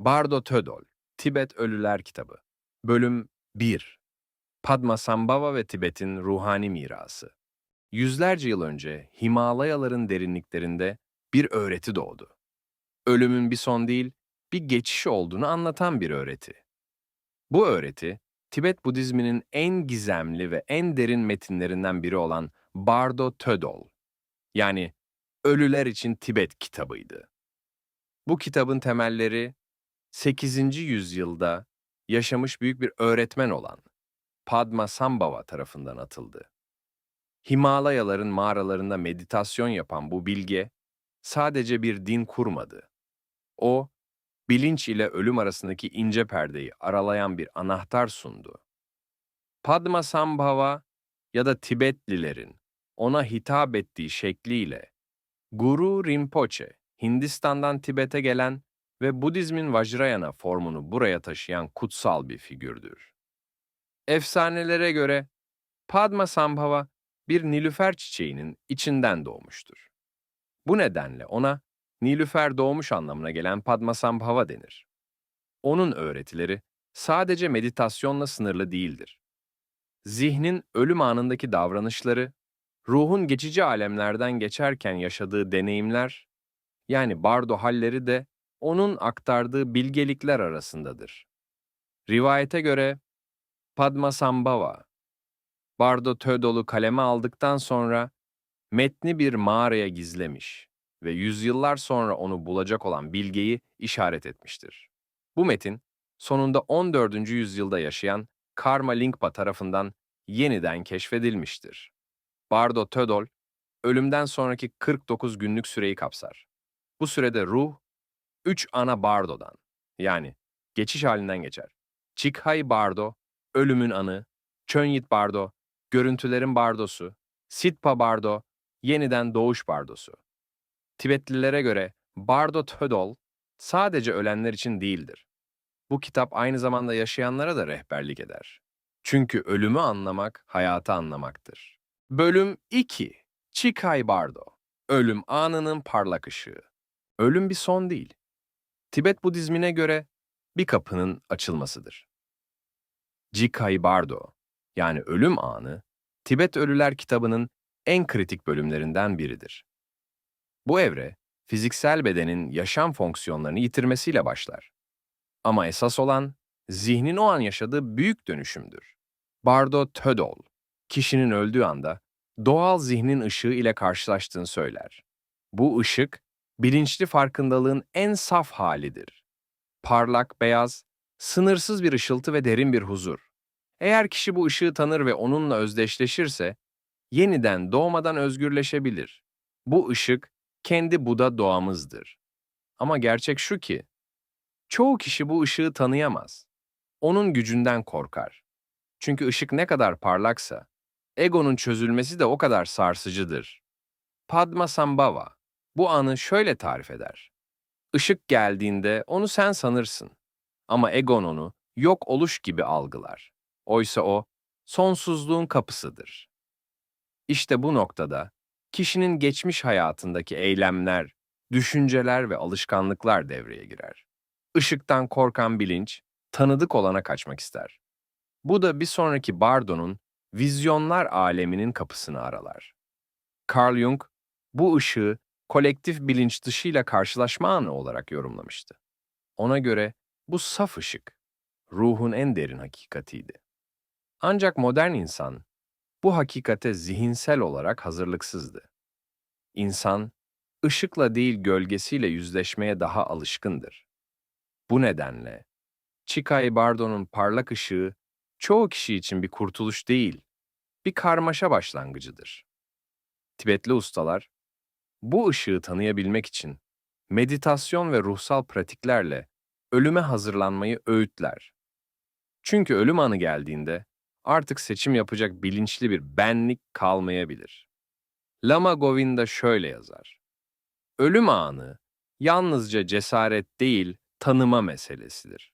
Bardo Tödol, Tibet Ölüler Kitabı. Bölüm 1 Padmasambhava ve Tibet'in ruhani mirası. Yüzlerce yıl önce Himalayaların derinliklerinde bir öğreti doğdu. Ölümün bir son değil, bir geçiş olduğunu anlatan bir öğreti. Bu öğreti, Tibet Budizminin en gizemli ve en derin metinlerinden biri olan Bardo Tödol, yani Ölüler için Tibet kitabıydı. Bu kitabın temelleri 8. yüzyılda yaşamış büyük bir öğretmen olan Padma Sambhava tarafından atıldı. Himalayaların mağaralarında meditasyon yapan bu bilge sadece bir din kurmadı. O, bilinç ile ölüm arasındaki ince perdeyi aralayan bir anahtar sundu. Padma Sambhava ya da Tibetlilerin ona hitap ettiği şekliyle Guru Rinpoche, Hindistan'dan Tibet'e gelen ve Budizmin Vajrayana formunu buraya taşıyan kutsal bir figürdür. Efsanelere göre Padma Sambhava bir nilüfer çiçeğinin içinden doğmuştur. Bu nedenle ona nilüfer doğmuş anlamına gelen Padma Sambhava denir. Onun öğretileri sadece meditasyonla sınırlı değildir. Zihnin ölüm anındaki davranışları, ruhun geçici alemlerden geçerken yaşadığı deneyimler, yani bardo halleri de onun aktardığı bilgelikler arasındadır. Rivayete göre Padmasambhava, Bardo Tödol'u kaleme aldıktan sonra metni bir mağaraya gizlemiş ve yüzyıllar sonra onu bulacak olan bilgeyi işaret etmiştir. Bu metin, sonunda 14. yüzyılda yaşayan Karma Lingpa tarafından yeniden keşfedilmiştir. Bardo Tödol, ölümden sonraki 49 günlük süreyi kapsar. Bu sürede ruh, üç ana bardodan, yani geçiş halinden geçer. Çikhay bardo, ölümün anı, Çönyit bardo, görüntülerin bardosu, Sitpa bardo, yeniden doğuş bardosu. Tibetlilere göre Bardo Tödol sadece ölenler için değildir. Bu kitap aynı zamanda yaşayanlara da rehberlik eder. Çünkü ölümü anlamak, hayatı anlamaktır. Bölüm 2 Çikay Bardo Ölüm anının parlak ışığı Ölüm bir son değil. Tibet Budizmine göre bir kapının açılmasıdır. Jikai Bardo yani ölüm anı, Tibet Ölüler kitabının en kritik bölümlerinden biridir. Bu evre, fiziksel bedenin yaşam fonksiyonlarını yitirmesiyle başlar. Ama esas olan, zihnin o an yaşadığı büyük dönüşümdür. Bardo Tödol, kişinin öldüğü anda doğal zihnin ışığı ile karşılaştığını söyler. Bu ışık, bilinçli farkındalığın en saf halidir. Parlak, beyaz, sınırsız bir ışıltı ve derin bir huzur. Eğer kişi bu ışığı tanır ve onunla özdeşleşirse, yeniden doğmadan özgürleşebilir. Bu ışık, kendi Buda doğamızdır. Ama gerçek şu ki, çoğu kişi bu ışığı tanıyamaz. Onun gücünden korkar. Çünkü ışık ne kadar parlaksa, egonun çözülmesi de o kadar sarsıcıdır. Padma Sambhava, bu anı şöyle tarif eder. Işık geldiğinde onu sen sanırsın. Ama egon onu yok oluş gibi algılar. Oysa o sonsuzluğun kapısıdır. İşte bu noktada kişinin geçmiş hayatındaki eylemler, düşünceler ve alışkanlıklar devreye girer. Işıktan korkan bilinç, tanıdık olana kaçmak ister. Bu da bir sonraki Bardo'nun vizyonlar aleminin kapısını aralar. Carl Jung bu ışığı kolektif bilinç dışıyla karşılaşma anı olarak yorumlamıştı. Ona göre bu saf ışık, ruhun en derin hakikatiydi. Ancak modern insan bu hakikate zihinsel olarak hazırlıksızdı. İnsan, ışıkla değil gölgesiyle yüzleşmeye daha alışkındır. Bu nedenle, Chikai Bardo'nun parlak ışığı çoğu kişi için bir kurtuluş değil, bir karmaşa başlangıcıdır. Tibetli ustalar, bu ışığı tanıyabilmek için meditasyon ve ruhsal pratiklerle ölüme hazırlanmayı öğütler. Çünkü ölüm anı geldiğinde artık seçim yapacak bilinçli bir benlik kalmayabilir. Lama Govinda şöyle yazar. Ölüm anı yalnızca cesaret değil, tanıma meselesidir.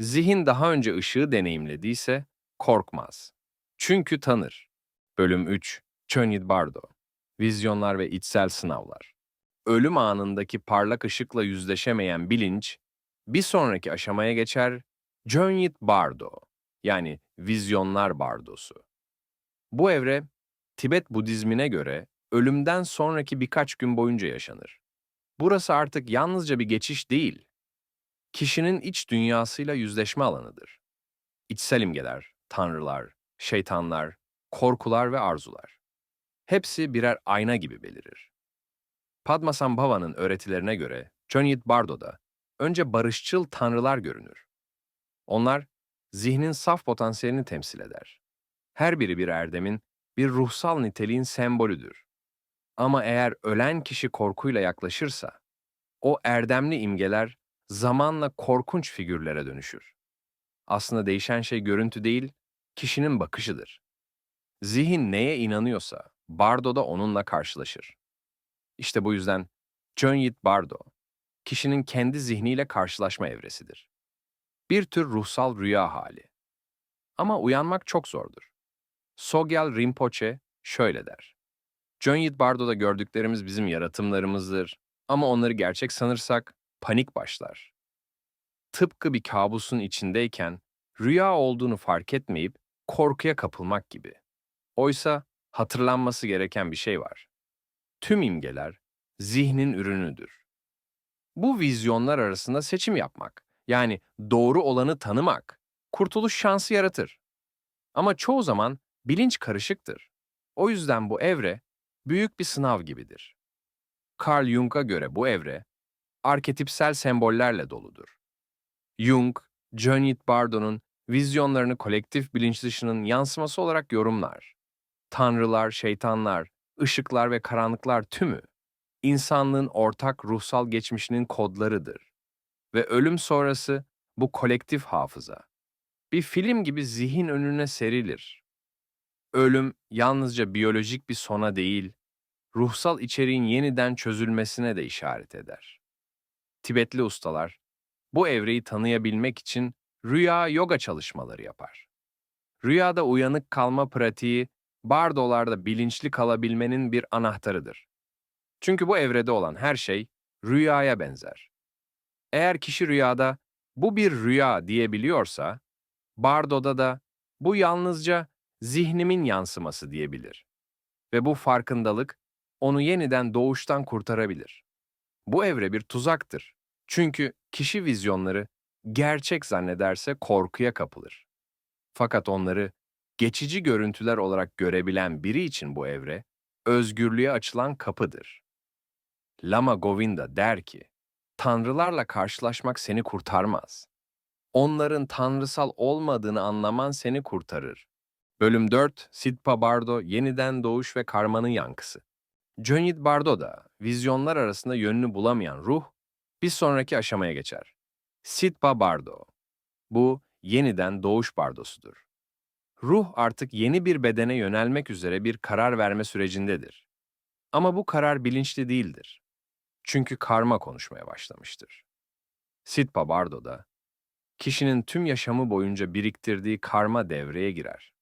Zihin daha önce ışığı deneyimlediyse korkmaz. Çünkü tanır. Bölüm 3 Chönid Bardo Vizyonlar ve içsel sınavlar. Ölüm anındaki parlak ışıkla yüzleşemeyen bilinç, bir sonraki aşamaya geçer Jönit Bardo yani Vizyonlar Bardosu. Bu evre Tibet Budizmine göre ölümden sonraki birkaç gün boyunca yaşanır. Burası artık yalnızca bir geçiş değil, kişinin iç dünyasıyla yüzleşme alanıdır. İçsel imgeler, tanrılar, şeytanlar, korkular ve arzular. Hepsi birer ayna gibi belirir. Padmasambhava'nın öğretilerine göre Jönit Bardo'da önce barışçıl tanrılar görünür. Onlar zihnin saf potansiyelini temsil eder. Her biri bir erdemin, bir ruhsal niteliğin sembolüdür. Ama eğer ölen kişi korkuyla yaklaşırsa, o erdemli imgeler zamanla korkunç figürlere dönüşür. Aslında değişen şey görüntü değil, kişinin bakışıdır. Zihin neye inanıyorsa, Bardo da onunla karşılaşır. İşte bu yüzden Jönit Bardo, kişinin kendi zihniyle karşılaşma evresidir. Bir tür ruhsal rüya hali. Ama uyanmak çok zordur. Sogyal Rinpoche şöyle der. Jönit Bardo'da gördüklerimiz bizim yaratımlarımızdır ama onları gerçek sanırsak panik başlar. Tıpkı bir kabusun içindeyken rüya olduğunu fark etmeyip korkuya kapılmak gibi. Oysa hatırlanması gereken bir şey var. Tüm imgeler zihnin ürünüdür. Bu vizyonlar arasında seçim yapmak, yani doğru olanı tanımak, kurtuluş şansı yaratır. Ama çoğu zaman bilinç karışıktır. O yüzden bu evre büyük bir sınav gibidir. Carl Jung'a göre bu evre arketipsel sembollerle doludur. Jung, Jönit Bardo'nun vizyonlarını kolektif bilinç dışının yansıması olarak yorumlar. Tanrılar, şeytanlar, ışıklar ve karanlıklar tümü insanlığın ortak ruhsal geçmişinin kodlarıdır. Ve ölüm sonrası bu kolektif hafıza. Bir film gibi zihin önüne serilir. Ölüm yalnızca biyolojik bir sona değil, ruhsal içeriğin yeniden çözülmesine de işaret eder. Tibetli ustalar bu evreyi tanıyabilmek için rüya yoga çalışmaları yapar. Rüyada uyanık kalma pratiği bardolarda bilinçli kalabilmenin bir anahtarıdır. Çünkü bu evrede olan her şey rüyaya benzer. Eğer kişi rüyada bu bir rüya diyebiliyorsa, bardoda da bu yalnızca zihnimin yansıması diyebilir. Ve bu farkındalık onu yeniden doğuştan kurtarabilir. Bu evre bir tuzaktır. Çünkü kişi vizyonları gerçek zannederse korkuya kapılır. Fakat onları geçici görüntüler olarak görebilen biri için bu evre, özgürlüğe açılan kapıdır. Lama Govinda der ki, Tanrılarla karşılaşmak seni kurtarmaz. Onların tanrısal olmadığını anlaman seni kurtarır. Bölüm 4, Sidpa Bardo, Yeniden Doğuş ve Karmanın Yankısı. Jönit Bardo da, vizyonlar arasında yönünü bulamayan ruh, bir sonraki aşamaya geçer. Sidpa Bardo. Bu, yeniden doğuş bardosudur. Ruh artık yeni bir bedene yönelmek üzere bir karar verme sürecindedir. Ama bu karar bilinçli değildir. Çünkü karma konuşmaya başlamıştır. Sidpa Bardo'da, kişinin tüm yaşamı boyunca biriktirdiği karma devreye girer.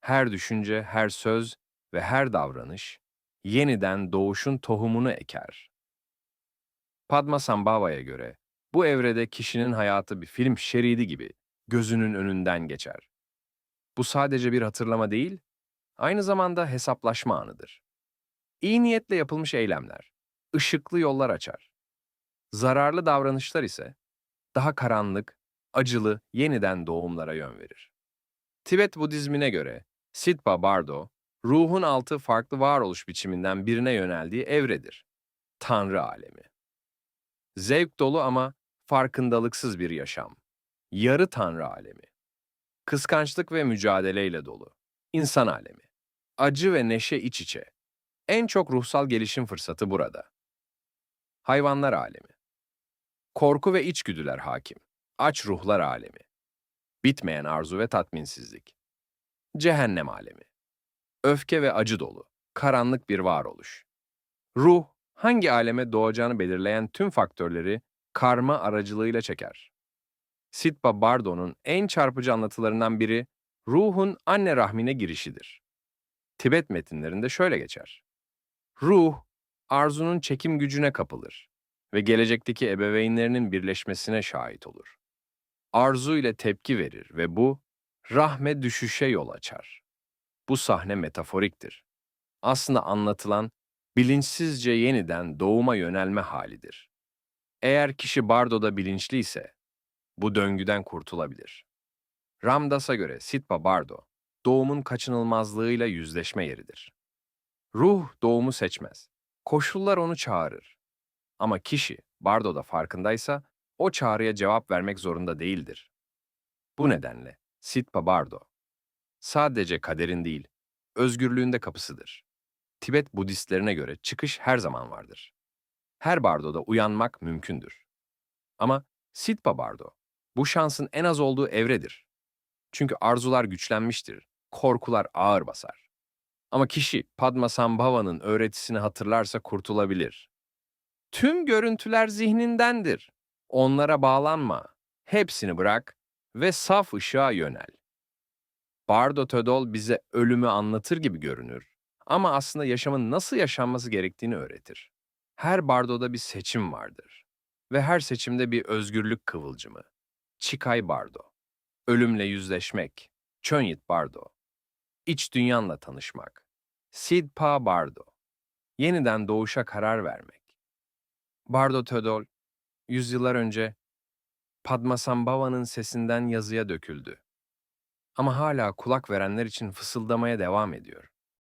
Her düşünce, her söz ve her davranış yeniden doğuşun tohumunu eker. Padmasambhava'ya göre bu evrede kişinin hayatı bir film şeridi gibi gözünün önünden geçer. Bu sadece bir hatırlama değil, aynı zamanda hesaplaşma anıdır. İyi niyetle yapılmış eylemler, ışıklı yollar açar. Zararlı davranışlar ise daha karanlık, acılı yeniden doğumlara yön verir. Tibet Budizmine göre Sidpa Bardo, ruhun altı farklı varoluş biçiminden birine yöneldiği evredir. Tanrı alemi. Zevk dolu ama farkındalıksız bir yaşam. Yarı tanrı alemi. Kıskançlık ve mücadeleyle dolu. İnsan alemi. Acı ve neşe iç içe. En çok ruhsal gelişim fırsatı burada. Hayvanlar alemi. Korku ve içgüdüler hakim. Aç ruhlar alemi. Bitmeyen arzu ve tatminsizlik. Cehennem alemi. Öfke ve acı dolu. Karanlık bir varoluş. Ruh, hangi aleme doğacağını belirleyen tüm faktörleri karma aracılığıyla çeker. Sitpa Bardo'nun en çarpıcı anlatılarından biri ruhun anne rahmine girişidir. Tibet metinlerinde şöyle geçer. Ruh, arzunun çekim gücüne kapılır ve gelecekteki ebeveynlerinin birleşmesine şahit olur. Arzu ile tepki verir ve bu rahme düşüşe yol açar. Bu sahne metaforiktir. Aslında anlatılan bilinçsizce yeniden doğuma yönelme halidir. Eğer kişi bardoda bilinçli ise bu döngüden kurtulabilir. Ramdas'a göre Sitpa Bardo, doğumun kaçınılmazlığıyla yüzleşme yeridir. Ruh doğumu seçmez. Koşullar onu çağırır. Ama kişi Bardo'da farkındaysa o çağrıya cevap vermek zorunda değildir. Bu nedenle Sitpa Bardo sadece kaderin değil, özgürlüğün de kapısıdır. Tibet Budistlerine göre çıkış her zaman vardır. Her bardoda uyanmak mümkündür. Ama Sitpa Bardo, bu şansın en az olduğu evredir. Çünkü arzular güçlenmiştir, korkular ağır basar. Ama kişi Padmasambhava'nın öğretisini hatırlarsa kurtulabilir. Tüm görüntüler zihnindendir. Onlara bağlanma. Hepsini bırak ve saf ışığa yönel. Bardo Tödol bize ölümü anlatır gibi görünür ama aslında yaşamın nasıl yaşanması gerektiğini öğretir. Her bardoda bir seçim vardır ve her seçimde bir özgürlük kıvılcımı. Çikay Bardo. Ölümle yüzleşmek. Çönyit Bardo. İç dünyanla tanışmak. Sidpa Bardo. Yeniden doğuşa karar vermek. Bardo Tödol, yüzyıllar önce Padmasambhava'nın sesinden yazıya döküldü. Ama hala kulak verenler için fısıldamaya devam ediyor.